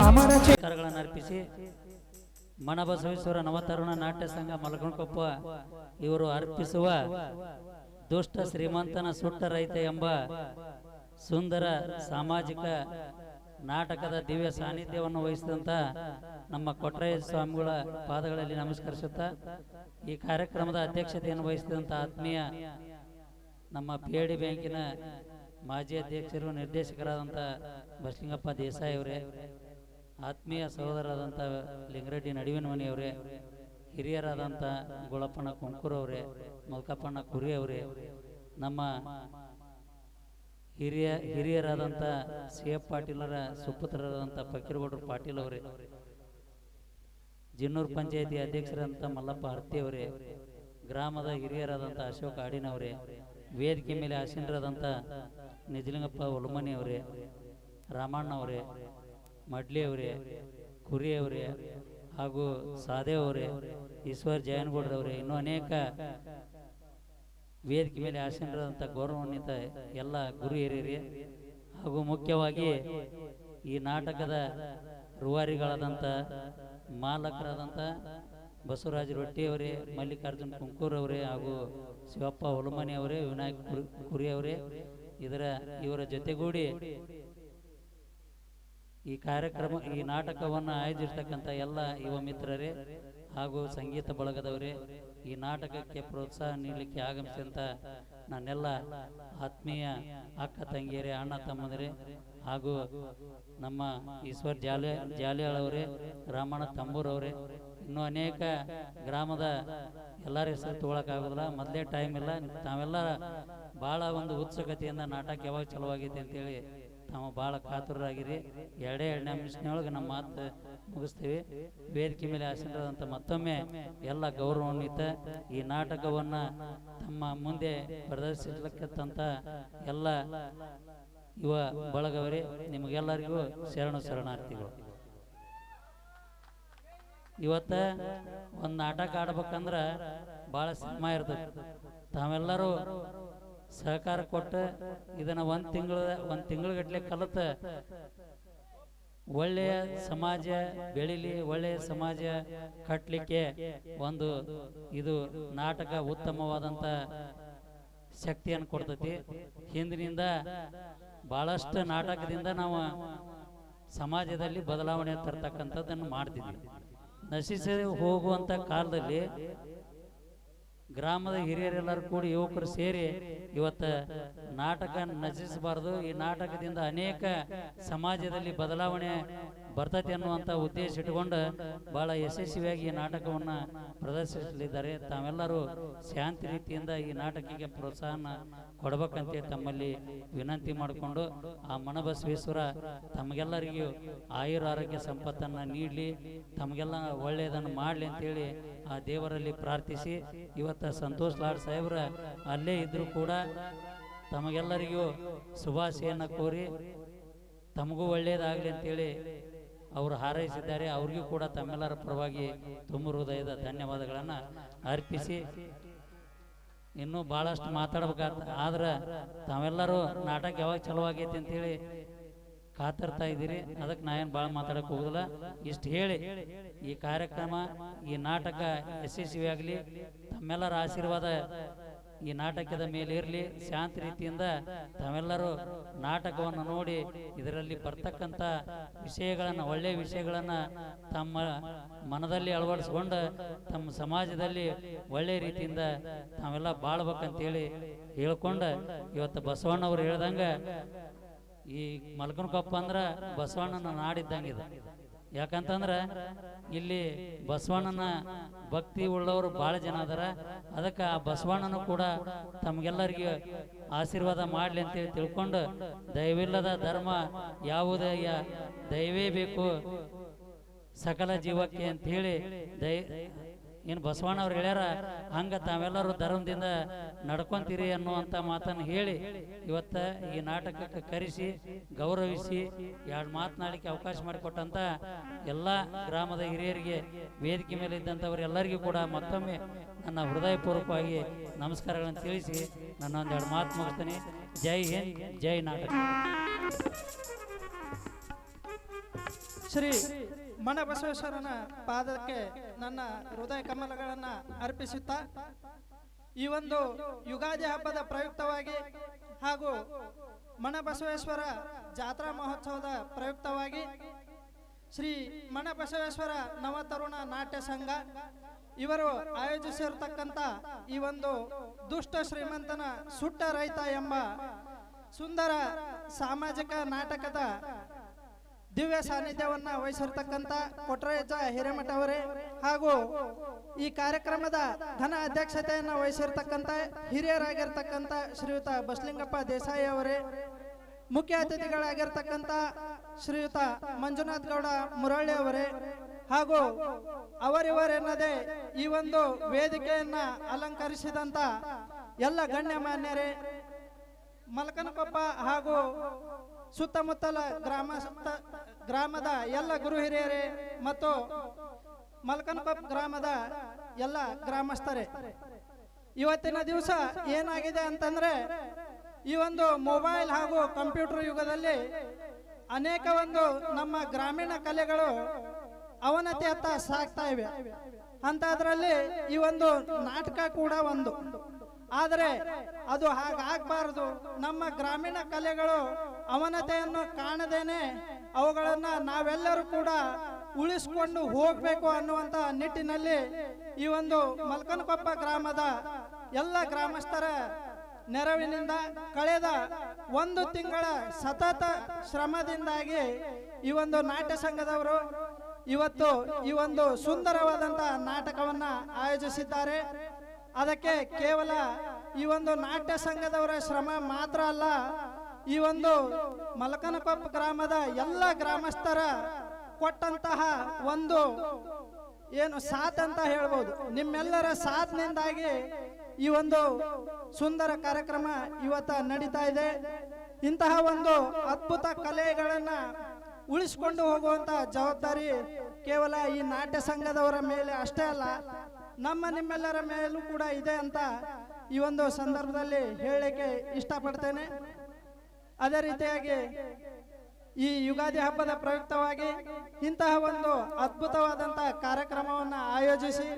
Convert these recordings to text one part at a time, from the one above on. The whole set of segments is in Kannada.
ಅಮರ ಅರ್ಪಿಸಿ ಮಣಬಸವೇಶ್ವರ ನವತರುಣ ನಾಟ್ಯ ಸಂಘ ಮಲಗಣಕೊಪ್ಪ ಇವರು ಅರ್ಪಿಸುವ ದುಷ್ಟ ಶ್ರೀಮಂತನ ಸುಟ್ಟ ರೈತ ಎಂಬ ಸುಂದರ ಸಾಮಾಜಿಕ ನಾಟಕದ ದಿವ್ಯ ಸಾನ್ನಿಧ್ಯವನ್ನು ವಹಿಸಿದಂತ ನಮ್ಮ ಕೊಟ್ರಯ್ಯ ಸ್ವಾಮಿಗಳ ಪಾದಗಳಲ್ಲಿ ನಮಸ್ಕರಿಸುತ್ತಾ ಈ ಕಾರ್ಯಕ್ರಮದ ಅಧ್ಯಕ್ಷತೆಯನ್ನು ವಹಿಸಿದಂಥ ಆತ್ಮೀಯ ನಮ್ಮ ಪಿ ಬ್ಯಾಂಕಿನ ಮಾಜಿ ಅಧ್ಯಕ್ಷರು ನಿರ್ದೇಶಕರಾದಂಥ ಬಸಲಿಂಗಪ್ಪ ದೇಸಾಯಿ ಅವರೇ. ಆತ್ಮೀಯ ಸಹೋದರರಾದಂಥ ಲಿಂಗರೆಡ್ಡಿ ನಡುವಿನ ಮನೆಯವರೇ, ಹಿರಿಯರಾದಂಥ ಗುಳಪ್ಪಣ್ಣ ಕುಂಕೂರ್ ಅವರೇ ಮಲ್ಕಪ್ಪಣ್ಣ ಕುರಿ ಅವರೇ ನಮ್ಮ ಹಿರಿಯ, ಹಿರಿಯರಾದಂಥ ಸಿ ಎಫ್ ಪಾಟೀಲರ ಸುಪುತ್ರರಾದಂಥ ಫಕೀರ್ಗೌಡರು ಪಾಟೀಲ್ ಅವರೇ ಜಿನ್ನೂರು ಪಂಚಾಯತಿ ಅಧ್ಯಕ್ಷರಾದಂಥ ಮಲ್ಲಪ್ಪ ಹರ್ತಿ ಅವರೇ ಗ್ರಾಮದ ಹಿರಿಯರಾದಂಥ ಅಶೋಕ್ ಆಡಿನವರೇ, ವೇದಿಕೆ ಮೇಲೆ ಆಸೀನರಾದಂಥ ನಿಜಲಿಂಗಪ್ಪ ಅವರೇ ರಾಮಣ್ಣ ಅವರೇ ಮಡ್ಲಿ ಅವರೇ ಕುರಿ ಅವರೇ ಹಾಗೂ ಸಾದೇವರೇ, ಈಶ್ವರ್ ಜಯನಗೌಡರವರೇ, ಇನ್ನೂ ಅನೇಕ ವೇದಿಕೆ ಮೇಲೆ ಆಸೀನರಾದಂಥ ಗೌರವಾನ್ವಿತ ಎಲ್ಲ ಗುರು ಹಿರಿಯರೇ. ಹಾಗೂ ಮುಖ್ಯವಾಗಿ ಈ ನಾಟಕದ ರೂವಾರಿಗಳಾದಂಥ ಮಾಲಕರಾದಂಥ ಬಸವರಾಜ ರೊಟ್ಟಿಯವರೇ, ಮಲ್ಲಿಕಾರ್ಜುನ್ ಕುಂಕೂರ್ ಅವರೇ ಹಾಗೂ ಶಿವಪ್ಪ ಹೊಲಮನಿ ಅವರೇ ವಿನಾಯಕ್ ಕುರಿ- ಕುರಿ ಅವರೇ ಇದರ ಇವರ ಜೊತೆಗೂಡಿ ಈ ಕಾರ್ಯಕ್ರಮ, ಈ ನಾಟಕವನ್ನು ಆಯೋಜಿರ್ತಕ್ಕಂಥ ಎಲ್ಲ ಯುವ ಮಿತ್ರರೇ ಹಾಗೂ ಸಂಗೀತ ಬಳಗದವರೇ, ಈ ನಾಟಕಕ್ಕೆ ಪ್ರೋತ್ಸಾಹ ನೀಡಲಿಕ್ಕೆ ಆಗಮಿಸಿದಂಥ ನನ್ನೆಲ್ಲ ಆತ್ಮೀಯ ಅಕ್ಕ ತಂಗಿಯರೇ, ಅಣ್ಣ ತಮ್ಮಂದರೆ ಹಾಗೂ ನಮ್ಮ ಈಶ್ವರ್ ಜಾಲಿ, ಜಾಲಿಯಾಳವರೇ, ರಾಮಣ್ಣ ತಂಬೂರವರೇ, ಇನ್ನೂ ಅನೇಕ ಗ್ರಾಮದ ಎಲ್ಲರ ಹೆಸರು ತಗೊಳಕ್ಕಾಗೋದಿಲ್ಲ. ಮೊದಲೇ ಟೈಮ್ ಇಲ್ಲ. ತಾವೆಲ್ಲ ಭಾಳ ಒಂದು ಉತ್ಸುಕತೆಯಿಂದ ನಾಟಕ ಯಾವಾಗ ಚಲುವಾಗೈತೆ ಅಂತೇಳಿ ತಾವು ಭಾಳ ಕಾತುರರಾಗಿರಿ. ಎರಡೇ ಎರಡನೇ ನಿಮಿಷನೊಳಗೆ ನಮ್ಮ ಮಾತು ಮುಗಿಸ್ತೀವಿ. ವೇದಿಕೆ ಮೇಲೆ ಆಸೀನರಾದಂಥ ಮತ್ತೊಮ್ಮೆ ಎಲ್ಲ ಗೌರವಾನ್ವಿತ ಈ ನಾಟಕವನ್ನು ತಮ್ಮ ಮುಂದೆ ಪ್ರದರ್ಶಿಸಲಿಕ್ಕಂಥ ಎಲ್ಲ ಯುವ ಬಳಗವರೇ, ನಿಮಗೆಲ್ಲರಿಗೂ ಶರಣು ಶರಣಾರ್ಥಿಗಳು. ಇವತ್ತ ಒಂದು ನಾಟಕ ಆಡ್ಬೇಕಂದ್ರ ಭಾಳ ಶ್ರಮ ಇರ್ತದೆ. ತಾವೆಲ್ಲರೂ ಸಹಕಾರ ಕೊಟ್ಟು ಇದನ್ನ ಒಂದು ತಿಂಗಳ ಒಂದು ತಿಂಗಳಗಟ್ಲೆ ಕಲಿತ ಒಳ್ಳೆಯ ಸಮಾಜ ಬೆಳಿಲಿ ಒಳ್ಳೆಯ ಸಮಾಜ ಕಟ್ಟಲಿಕ್ಕೆ ಒಂದು ಇದು ನಾಟಕ ಉತ್ತಮವಾದಂಥ ಶಕ್ತಿಯನ್ನು ಕೊಡ್ತೈತಿ. ಹಿಂದಿನಿಂದ ಬಹಳಷ್ಟು ನಾಟಕದಿಂದ ನಾವು ಸಮಾಜದಲ್ಲಿ ಬದಲಾವಣೆ ತರ್ತಕ್ಕಂಥದ್ದನ್ನು ಮಾಡ್ತಿದ್ವಿ. ನಶಿಸಿ ಹೋಗುವಂಥ ಕಾಲದಲ್ಲಿ ಗ್ರಾಮದ ಹಿರಿಯರೆಲ್ಲರೂ ಕೂಡಿ ಯುವಕರು ಸೇರಿ ಇವತ್ತು ನಾಟಕ ನಚಿಸಬಾರದು ಈ ನಾಟಕದಿಂದ ಅನೇಕ ಸಮಾಜದಲ್ಲಿ ಬದಲಾವಣೆ ಬರ್ತೈತಿ ಅನ್ನುವಂಥ ಉದ್ದೇಶ ಇಟ್ಕೊಂಡು ಬಹಳ ಯಶಸ್ವಿಯಾಗಿ ಈ ನಾಟಕವನ್ನು ಪ್ರದರ್ಶಿಸಲಿದ್ದಾರೆ. ತಾವೆಲ್ಲರೂ ಶಾಂತಿ ರೀತಿಯಿಂದ ಈ ನಾಟಕಕ್ಕೆ ಪ್ರೋತ್ಸಾಹನ ಕೊಡಬೇಕಂತೆ ತಮ್ಮಲ್ಲಿ ವಿನಂತಿ ಮಾಡಿಕೊಂಡು ಆ ಮಣಬಸವೇಶ್ವರ ತಮಗೆಲ್ಲರಿಗೂ ಆಯುರ ಆರೋಗ್ಯ ಸಂಪತ್ತನ್ನು ನೀಡಲಿ, ತಮಗೆಲ್ಲ ಒಳ್ಳೆಯದನ್ನು ಮಾಡಲಿ ಅಂತೇಳಿ ಆ ದೇವರಲ್ಲಿ ಪ್ರಾರ್ಥಿಸಿ, ಇವತ್ತು ಸಂತೋಷ್ ಲಾಡ್ ಸಾಹೇಬ್ರ ಅಲ್ಲೇ ಇದ್ದರೂ ಕೂಡ ತಮಗೆಲ್ಲರಿಗೂ ಶುಭಾಶಯನ್ನು ಕೋರಿ ತಮಗೂ ಒಳ್ಳೆಯದಾಗಲಿ ಅಂತೇಳಿ ಅವರು ಹಾರೈಸಿದ್ದಾರೆ. ಅವ್ರಿಗೂ ಕೂಡ ತಮ್ಮೆಲ್ಲರ ಪರವಾಗಿ ತುಂಬ ಹೃದಯದ ಧನ್ಯವಾದಗಳನ್ನು ಅರ್ಪಿಸಿ. ಇನ್ನೂ ಭಾಳಷ್ಟು ಮಾತಾಡ್ಬೇಕಾದ ಆದ್ರೆ ತಾವೆಲ್ಲರೂ ನಾಟಕ ಯಾವಾಗ ಚಲೋ ಆಗೈತಿ ಅಂತೇಳಿ ಕಾತರ್ತಾ ಇದ್ದೀರಿ. ಅದಕ್ಕೆ ನಾ ಏನು ಭಾಳ ಮಾತಾಡಕ್ಕೆ ಹೋಗುದಿಲ್ಲ. ಇಷ್ಟು ಹೇಳಿ ಈ ಕಾರ್ಯಕ್ರಮ, ಈ ನಾಟಕ ಯಶಸ್ವಿಯಾಗಲಿ. ತಮ್ಮೆಲ್ಲರ ಆಶೀರ್ವಾದ ಈ ನಾಟಕದ ಮೇಲೆ ಇರಲಿ, ಶಾಂತ ರೀತಿಯಿಂದ ತಾವೆಲ್ಲರೂ ನಾಟಕವನ್ನು ನೋಡಿ ಇದರಲ್ಲಿ ಬರ್ತಕ್ಕಂಥ ವಿಷಯಗಳನ್ನು ಒಳ್ಳೆಯ ವಿಷಯಗಳನ್ನು ತಮ್ಮ ಮನದಲ್ಲಿ ಅಳವಡಿಸ್ಕೊಂಡು ತಮ್ಮ ಸಮಾಜದಲ್ಲಿ ಒಳ್ಳೆಯ ರೀತಿಯಿಂದ ತಾವೆಲ್ಲ ಬಾಳ್ಬೇಕಂತೇಳಿ ಹೇಳ್ಕೊಂಡು ಇವತ್ತು ಬಸವಣ್ಣವ್ರು ಹೇಳ್ದಂಗೆ ಈ ಮಲ್ಕನಕೊಪ್ಪ ಅಂದ್ರ ಬಸವಣ್ಣನ ನಾಡಿದ್ದಂಗಿದೆ ಯಾಕಂತಂದ್ರ ಇಲ್ಲಿ ಬಸವಣ್ಣನ ಭಕ್ತಿ ಉಳ್ಳವರು ಬಹಳ ಜನ ಅದಾರ. ಅದಕ್ಕೆ ಆ ಬಸವಣ್ಣನು ಕೂಡ ತಮಗೆಲ್ಲರಿಗೆ ಆಶೀರ್ವಾದ ಮಾಡಲಿ ಅಂತೇಳಿ ತಿಳ್ಕೊಂಡು, ದಯವಿಲ್ಲದ ಧರ್ಮ ಯಾವುದೇ ದಯವೇ ಬೇಕು, ಸಕಲ ಜೀವಕ್ಕೆ ಅಂತ ಹೇಳಿ ದಯ ಏನು ಬಸವಣ್ಣ ಅವ್ರು ಹೇಳ್ಯಾರ, ಹಂಗ ತಾವೆಲ್ಲರೂ ಧರ್ಮದಿಂದ ನಡ್ಕೊಂತೀರಿ ಅನ್ನುವಂಥ ಮಾತನ್ನು ಹೇಳಿ ಇವತ್ತ ಈ ನಾಟಕಕ್ಕೆ ಕರೆಸಿ, ಗೌರವಿಸಿ, ಎರಡು ಮಾತನಾಡಲಿಕ್ಕೆ ಅವಕಾಶ ಮಾಡಿಕೊಟ್ಟಂತ ಎಲ್ಲ ಗ್ರಾಮದ ಹಿರಿಯರಿಗೆ, ವೇದಿಕೆ ಮೇಲೆ ಇದ್ದಂಥವ್ರು ಎಲ್ಲರಿಗೂ ಕೂಡ ಮತ್ತೊಮ್ಮೆ ನನ್ನ ಹೃದಯಪೂರ್ವಕವಾಗಿ ನಮಸ್ಕಾರಗಳನ್ನು ತಿಳಿಸಿ ನನ್ನ ಒಂದೆರಡು ಮಾತು ಮುಗಿಸ್ತೀನಿ. ಜೈ ಹಿಂದ್, ಜೈ ನಾಟಕ. ಶ್ರೀ ಮಣಬಸವೇಶ್ವರನ ಪಾದಕ್ಕೆ ನನ್ನ ಹೃದಯ ಕಮಲಗಳನ್ನು ಅರ್ಪಿಸುತ್ತಾ, ಈ ಒಂದು ಯುಗಾದಿ ಹಬ್ಬದ ಪ್ರಯುಕ್ತವಾಗಿ ಹಾಗೂ ಮಣಬಸವೇಶ್ವರ ಜಾತ್ರಾ ಮಹೋತ್ಸವದ ಪ್ರಯುಕ್ತವಾಗಿ ಶ್ರೀ ಮಣಬಸವೇಶ್ವರ ನವತರುಣ ನಾಟ್ಯ ಸಂಘ, ಇವರು ಆಯೋಜಿಸಿರ್ತಕ್ಕಂಥ ಈ ಒಂದು ದುಷ್ಟ ಶ್ರೀಮಂತನ ಸುಟ್ಟ ರೈತ ಎಂಬ ಸುಂದರ ಸಾಮಾಜಿಕ ನಾಟಕದ ದಿವ್ಯ ಸಾನ್ನಿಧ್ಯವನ್ನ ವಹಿಸಿರ್ತಕ್ಕಂಥ ಕೊಟ್ರೇಜ ಹಿರೇಮಠ ಅವರೇ ಹಾಗೂ ಈ ಕಾರ್ಯಕ್ರಮದ ಘನ ಅಧ್ಯಕ್ಷತೆಯನ್ನು ವಹಿಸಿರ್ತಕ್ಕಂಥ ಹಿರಿಯರಾಗಿರ್ತಕ್ಕಂಥ ಶ್ರೀಯುತ ಬಸಲಿಂಗಪ್ಪ ದೇಸಾಯಿ ಅವರೇ, ಮುಖ್ಯ ಅತಿಥಿಗಳಾಗಿರ್ತಕ್ಕಂಥ ಶ್ರೀಯುತ ಮಂಜುನಾಥ್ ಗೌಡ ಮುರಳಿ ಅವರೇ ಹಾಗೂ ಅವರಿವರೆನ್ನದೇ ಈ ಒಂದು ವೇದಿಕೆಯನ್ನ ಅಲಂಕರಿಸಿದಂತ ಎಲ್ಲ ಗಣ್ಯಮಾನ್ಯರೇ, ಮಲಕನಕೊಪ್ಪ ಹಾಗೂ ಸುತ್ತಮುತ್ತಲ ಗ್ರಾಮ ಗ್ರಾಮದ ಎಲ್ಲ ಗುರು ಹಿರಿಯರೇ ಮತ್ತು ಮಲ್ಕನಪಪ್ ಗ್ರಾಮದ ಎಲ್ಲ ಗ್ರಾಮಸ್ಥರೇ. ಇವತ್ತಿನ ದಿವಸ ಏನಾಗಿದೆ ಅಂತಂದ್ರೆ ಈ ಒಂದು ಮೊಬೈಲ್ ಹಾಗೂ ಕಂಪ್ಯೂಟರ್ ಯುಗದಲ್ಲಿ ಅನೇಕ ಒಂದು ನಮ್ಮ ಗ್ರಾಮೀಣ ಕಲೆಗಳು ಅವನತಿಯತ್ತ ಸಾಕ್ತಾ ಇವೆ. ಅಂತದ್ರಲ್ಲಿ ಈ ಒಂದು ನಾಟಕ ಕೂಡ ಒಂದು. ಆದರೆ ಅದು ಹಾಗಾಗಬಾರದು. ನಮ್ಮ ಗ್ರಾಮೀಣ ಕಲೆಗಳು ಅವನತೆಯನ್ನು ಕಾಣದೇನೆ. ಅವುಗಳನ್ನು ನಾವೆಲ್ಲರೂ ಕೂಡ ಉಳಿಸ್ಕೊಂಡು ಹೋಗಬೇಕು ಅನ್ನುವಂತ ನಿಟ್ಟಿನಲ್ಲಿ ಈ ಒಂದು ಮಲ್ಕನಕೊಪ್ಪ ಗ್ರಾಮದ ಎಲ್ಲ ಗ್ರಾಮಸ್ಥರ ನೆರವಿನಿಂದ ಕಳೆದ ಒಂದು ತಿಂಗಳ ಸತತ ಶ್ರಮದಿಂದಾಗಿ ಈ ಒಂದು ನಾಟ್ಯ ಸಂಘದವರು ಇವತ್ತು ಈ ಒಂದು ಸುಂದರವಾದಂತ ನಾಟಕವನ್ನ ಆಯೋಜಿಸಿದ್ದಾರೆ. ಅದಕ್ಕೆ ಕೇವಲ ಈ ಒಂದು ನಾಟ್ಯ ಸಂಘದವರ ಶ್ರಮ ಮಾತ್ರ ಅಲ್ಲ ಈ ಒಂದು ಮಲಕನಕೊಪ್ಪ ಗ್ರಾಮದ ಎಲ್ಲ ಗ್ರಾಮಸ್ಥರ ಕೊಟ್ಟಂತಹ ಒಂದು ಏನು ಸಾಥ್ ಅಂತ ಹೇಳ್ಬೋದು. ನಿಮ್ಮೆಲ್ಲರ ಸಾಥ್ನಿಂದಾಗಿ ಈ ಒಂದು ಸುಂದರ ಕಾರ್ಯಕ್ರಮ ಇವತ್ತ ನಡೀತಾ ಇದೆ. ಇಂತಹ ಒಂದು ಅದ್ಭುತ ಕಲೆಗಳನ್ನ ಉಳಿಸ್ಕೊಂಡು ಹೋಗುವಂತ ಜವಾಬ್ದಾರಿ ಕೇವಲ ಈ ನಾಟ್ಯ ಸಂಘದವರ ಮೇಲೆ ಅಷ್ಟೇ ಅಲ್ಲ, ನಮ್ಮ ನಿಮ್ಮೆಲ್ಲರ ಮೇಲೂ ಕೂಡ ಇದೆ ಅಂತ ಈ ಒಂದು ಸಂದರ್ಭದಲ್ಲಿ ಹೇಳಲಿಕ್ಕೆ ಇಷ್ಟಪಡ್ತೇನೆ. ಅದೇ ರೀತಿಯಾಗಿ ಈ ಯುಗಾದಿ ಹಬ್ಬದ ಪ್ರಯುಕ್ತವಾಗಿ ಇಂತಹ ಒಂದು ಅದ್ಭುತವಾದಂತಹ ಕಾರ್ಯಕ್ರಮವನ್ನು ಆಯೋಜಿಸಿ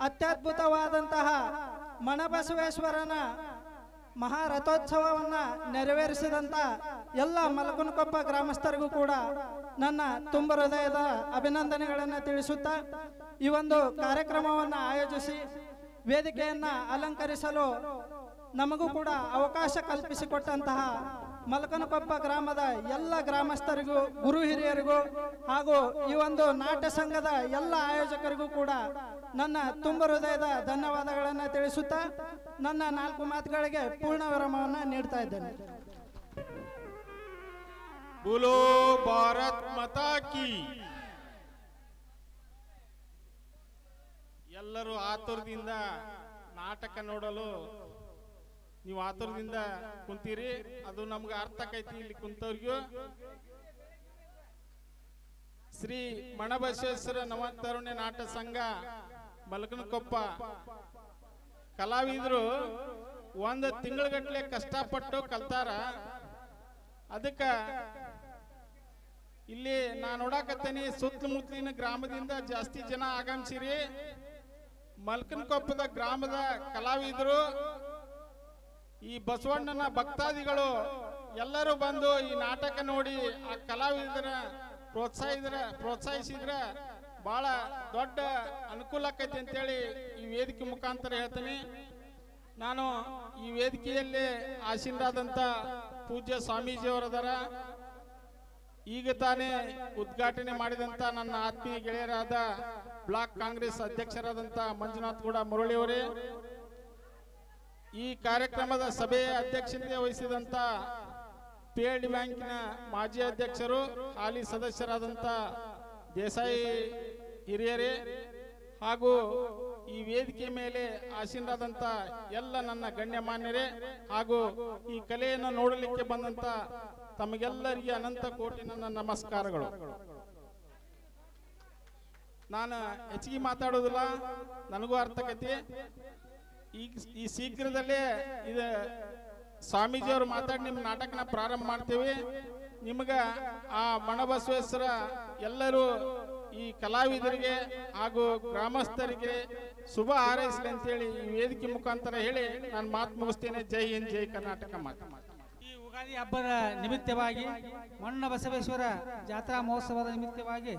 ಅತ್ಯದ್ಭುತವಾದಂತಹ ಮಣಬಸವೇಶ್ವರನ ಮಹಾರಥೋತ್ಸವವನ್ನ ನೆರವೇರಿಸಿದಂತ ಎಲ್ಲ ಮಲಗುನಕೊಪ್ಪ ಗ್ರಾಮಸ್ಥರಿಗೂ ಕೂಡ ನನ್ನ ತುಂಬ ಹೃದಯದ ಅಭಿನಂದನೆಗಳನ್ನು ತಿಳಿಸುತ್ತಾ ಈ ಒಂದು ಕಾರ್ಯಕ್ರಮವನ್ನು ಆಯೋಜಿಸಿ ವೇದಿಕೆಯನ್ನ ಅಲಂಕರಿಸಲು ನಮಗೂ ಕೂಡ ಅವಕಾಶ ಕಲ್ಪಿಸಿಕೊಟ್ಟಂತಹ ಮಲಕನಕೊಪ್ಪ ಗ್ರಾಮದ ಎಲ್ಲ ಗ್ರಾಮಸ್ಥರಿಗೂ, ಗುರು ಹಿರಿಯರಿಗೂ ಹಾಗೂ ಈ ಒಂದು ನಾಟ್ಯ ಸಂಘದ ಎಲ್ಲ ಆಯೋಜಕರಿಗೂ ಕೂಡ ನನ್ನ ತುಂಬ ಹೃದಯದ ಧನ್ಯವಾದಗಳನ್ನು ತಿಳಿಸುತ್ತಾ ನನ್ನ ನಾಲ್ಕು ಮಾತುಗಳಿಗೆ ಪೂರ್ಣ ವಿರಾಮವನ್ನು ನೀಡ್ತಾ ಇದ್ದೇನೆ. बोलो ಭಾರತ್ ಮಾತಾ ಕಿ. ಎಲ್ಲರೂ ಆತುರದಿಂದ ನಾಟಕ ನೋಡಲು ನೀವು ಆತುರದಿಂದ ಕುಂತೀರಿ, ಅದು ನಮ್ಗೆ ಅರ್ಥ ಆಕೈತಿ ಇಲ್ಲಿ ಕುಂತವ್ರಿಗೂ. ಶ್ರೀ ಮಣಬಸೇಶ್ವರ ನವತರುಣ್ಯ ನಾಟ ಸಂಘ, ಮಲಕನಕೊಪ್ಪ. ಕಲಾವಿದರು ಒಂದು ತಿಂಗಳಗಟ್ಲೆ ಕಷ್ಟಪಟ್ಟು ಕಲ್ತಾರ. ಅದಕ್ಕ ಇಲ್ಲಿ ನಾ ನೋಡಾಕತ್ತೇನಿ, ಸುತ್ತಮುತ್ತಲಿನ ಗ್ರಾಮದಿಂದ ಜಾಸ್ತಿ ಜನ ಆಗಮಿಸಿರಿ. ಮಲ್ಕನಕೊಪ್ಪದ ಗ್ರಾಮದ ಕಲಾವಿದರು ಈ ಬಸವಣ್ಣನ ಭಕ್ತಾದಿಗಳು ಎಲ್ಲರೂ ಬಂದು ಈ ನಾಟಕ ನೋಡಿ, ಆ ಕಲಾವಿದರ ಪ್ರೋತ್ಸಾಹಿದ್ರ, ಪ್ರೋತ್ಸಾಹಿಸಿದ್ರೆ ಬಹಳ ದೊಡ್ಡ ಅನುಕೂಲ ಆಕೈತಿ ಅಂತೇಳಿ ಈ ವೇದಿಕೆ ಮುಖಾಂತರ ಹೇಳ್ತೀನಿ. ನಾನು ಈ ವೇದಿಕೆಯಲ್ಲಿ ಆಸೀನರಾದಂಥ ಪೂಜ್ಯ ಸ್ವಾಮೀಜಿಯವರದರ. ಈಗ ತಾನೇ ಉದ್ಘಾಟನೆ ಮಾಡಿದಂತ ನನ್ನ ಆತ್ಮೀಯ ಗೆಳೆಯರಾದ ಬ್ಲಾಕ್ ಕಾಂಗ್ರೆಸ್ ಅಧ್ಯಕ್ಷರಾದಂತ ಮಂಜುನಾಥ್ ಗೌಡ ಮುರಳಿಯವರೇ ಈ ಕಾರ್ಯಕ್ರಮದ ಸಭೆಯ ಅಧ್ಯಕ್ಷತೆ ವಹಿಸಿದಂತ ಪಿ ಬ್ಯಾಂಕಿನ ಮಾಜಿ ಅಧ್ಯಕ್ಷರು, ಹಾಲಿ ಸದಸ್ಯರಾದಂತ ದೇಸಾಯಿ ಹಿರಿಯರೇ ಹಾಗೂ ಈ ವೇದಿಕೆ ಮೇಲೆ ಆಸೀನರಾದಂತ ಎಲ್ಲ ನನ್ನ ಗಣ್ಯಮಾನ್ಯರೇ ಹಾಗೂ ಈ ಕಲೆಯನ್ನು ನೋಡಲಿಕ್ಕೆ ಬಂದಂತ ತಮಗೆಲ್ಲರಿಗೆ ಅನಂತ ಕೋಟಿ ನನ್ನ ನಮಸ್ಕಾರಗಳು. ನಾನು ಹೆಚ್ಚಿಗೆ ಮಾತಾಡೋದಿಲ್ಲ, ನನಗೂ ಅರ್ಥಕೈತಿ ಈಗ ಈ ಶೀಘ್ರದಲ್ಲೇ ಇದು ಸ್ವಾಮೀಜಿಯವರು ಮಾತಾಡಿ ನಿಮ್ಮ ನಾಟಕನ ಪ್ರಾರಂಭ ಮಾಡ್ತೀವಿ. ನಿಮ್ಗ ಆ ಮಣಬಸವೇಶ್ವರ ಎಲ್ಲರೂ ಈ ಕಲಾವಿದರಿಗೆ ಹಾಗೂ ಗ್ರಾಮಸ್ಥರಿಗೆ ಶುಭ ಹಾರೈಸಲಿ ಅಂತೇಳಿ ಈ ವೇದಿಕೆ ಮುಖಾಂತರ ಹೇಳಿ ನಾನು ಮಾತು ಮುಗಿಸ್ತೇನೆ. ಜೈ ಹಿಂದ್, ಜೈ ಕರ್ನಾಟಕ ಮಾತು. ಈ ಉಗಾದಿ ಹಬ್ಬದ ನಿಮಿತ್ತವಾಗಿ ಮಣ್ಣ ಬಸವೇಶ್ವರ ಜಾತ್ರಾ ಮಹೋತ್ಸವದ ನಿಮಿತ್ತವಾಗಿ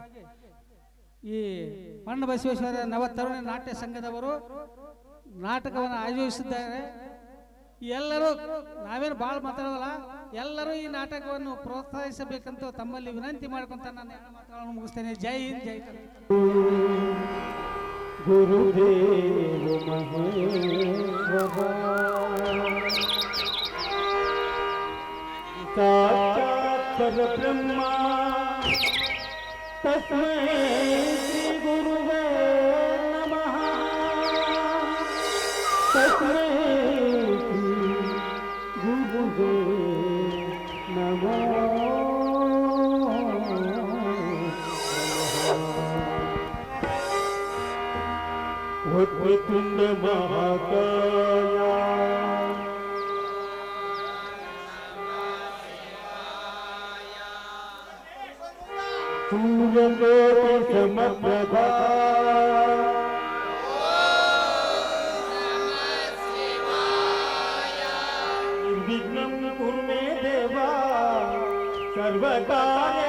ಈ ಮಣ್ಣ ಬಸವೇಶ್ವರ ನವ ತರುಣ ನಾಟ್ಯ ಸಂಘದವರು ನಾಟಕವನ್ನು ಆಯೋಜಿಸಿದ್ದಾರೆ. ಎಲ್ಲರೂ ನಾವೇನು ಭಾಳ ಮಾತಾಡೋದಲ್ಲ, ಎಲ್ಲರೂ ಈ ನಾಟಕವನ್ನು ಪ್ರೋತ್ಸಾಹಿಸಬೇಕಂತ ತಮ್ಮಲ್ಲಿ ವಿನಂತಿ ಮಾಡ್ಕೊಂತ ನಾನು ಎಲ್ಲ ಮಾತುಗಳನ್ನು ಮುಗಿಸ್ತೇನೆ. ಜೈ ಹಿಂದ್, ಜೈ ಗುರುದೇವ ಬ್ರಹ್ಮ. ತಸ್ಮೈ वक्रतुण्ड महाकाया सूर्यकोटि समप्रभा ಸರ್ವಕಾರ